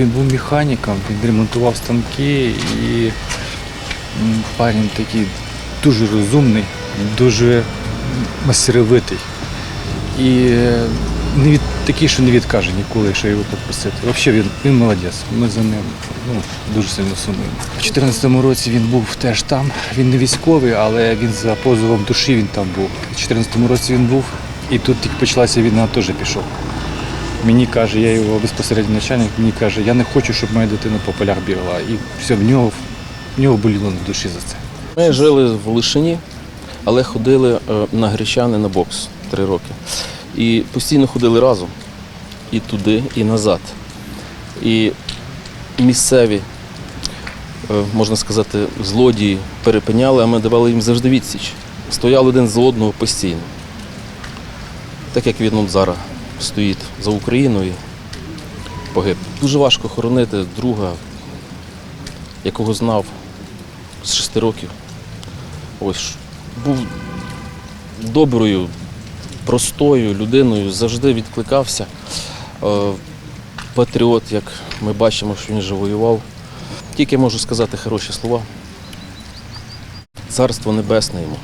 Він був механіком, він ремонтував станки і парень такий дуже розумний, дуже мастеровитий. І е, не від, такий, що не відкаже ніколи, якщо його попросити. Взагалі він, він молодець. Ми за ним ну, дуже сильно сумуємо. У 2014 році він був теж там. Він не військовий, але він за позовом душі він там був. У 2014 році він був, і тут тільки почалася війна, теж пішов. Мені каже, я його безпосередньо начальник, мені каже, я не хочу, щоб моя дитина по полях бігала. І все, в нього, в нього боліло на душі за це. Ми жили в Лишині, але ходили е, на Гречани на бокс три роки. І постійно ходили разом і туди, і назад. І місцеві, е, можна сказати, злодії перепиняли, а ми давали їм завжди відсіч. Стояли один за одного постійно. Так як він зараз стоїть за Україну і погиб. Дуже важко хоронити друга, якого знав з шести років. Ось був доброю, простою людиною, завжди відкликався. Е, Патріот, як ми бачимо, що він же воював. Тільки можу сказати хороші слова. Царство небесне йому.